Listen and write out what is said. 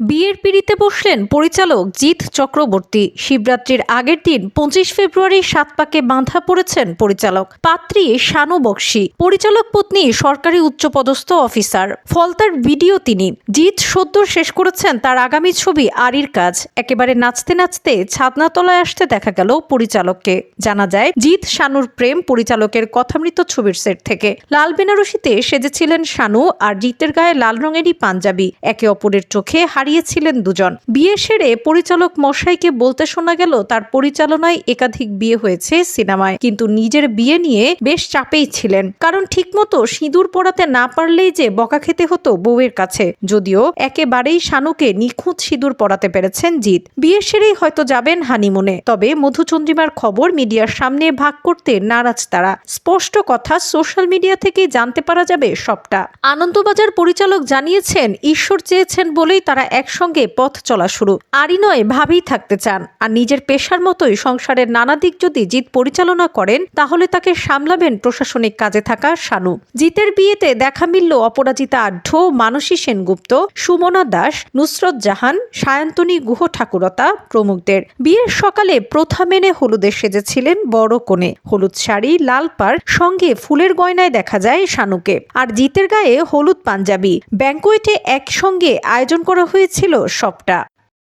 বিয়ের পিড়িতে বসলেন পরিচালক জিৎ চক্রবর্তী। শিবরাত্রির আগের দিন পঁচিশ ফেব্রুয়ারি সাত পাকে বাঁধা পড়েছেন পরিচালক। পাত্রী শানু বক্সি, পরিচালক পত্নী সরকারি উচ্চপদস্থ অফিসার। ফলতার ভিডিও তিনি। জিৎ সদ্য শেষ করেছেন তার আগামী ছবি আরির কাজ। একেবারে নাচতে নাচতে ছাদনাতলায় আসতে দেখা গেল পরিচালককে। জানা যায়, জিৎ শানুর প্রেম পরিচালকের কথামৃত ছবির সেট থেকে। লাল বেনারসিতে সেজেছিলেন শানু আর জিতের গায়ে লাল রঙেরই পাঞ্জাবি। একে অপরের চোখে হারিয়েছিলেন দুজন। বিয়ে সেরে পরিচালক মশাইকে বলতে শোনা গেল, তার পরিচালনায় একাধিক বিয়ে হয়েছে সিনেমায়। কিন্তু নিজের বিয়ে নিয়ে বেশ চাপেই ছিলেন। কারণ ঠিকমতো সিঁদুর পরাতে না পারলেই যে বকা খেতে হতো বউয়ের কাছে। যদিও একেবারেই শানুকে নিখুঁত সিঁদুর পরাতে পেরেছেন জিৎ। বিয়ে সেরেই হয়তো যাবেন হানিমুনে। তবে মধুচন্দ্রিমার খবর মিডিয়ার সামনে ভাগ করতে নারাজ তারা। স্পষ্ট কথা, সোশ্যাল মিডিয়া থেকে জানতে পারা যাবে সবটা। আনন্দবাজার পরিচালক জানিয়েছেন, ঈশ্বর চেয়েছেন বলেই তারা একসঙ্গে পথ চলা শুরু। আরই নয়, ভাবেই থাকতে চান। আর নিজের পেশার মতোই সংসারের নানা দিক যদি জিৎ পরিচালনা করেন, তাহলে তাকে সামলাবেন প্রশাসনিক কাজে থাকা শানু। জিতের বিয়েতে দেখা মিলল অপরাজিতা আঢ্য মানসী সেনগুপ্ত, সুমনা দাস, নুসরত জাহান, সায়ন্তনী গুহ ঠাকুরতা প্রমুখদের। বিয়ের সকালে প্রথা মেনে হলুদে সেজেছিলেন বড় কোণে। হলুদ শাড়ি, লাল পাড়, সঙ্গে ফুলের গয়নায় দেখা যায় শানুকে। আর জিতের গায়ে হলুদ পাঞ্জাবি। ব্যাঙ্কোয়েটে একসঙ্গে আয়োজন করা হয়েছিল সবটা।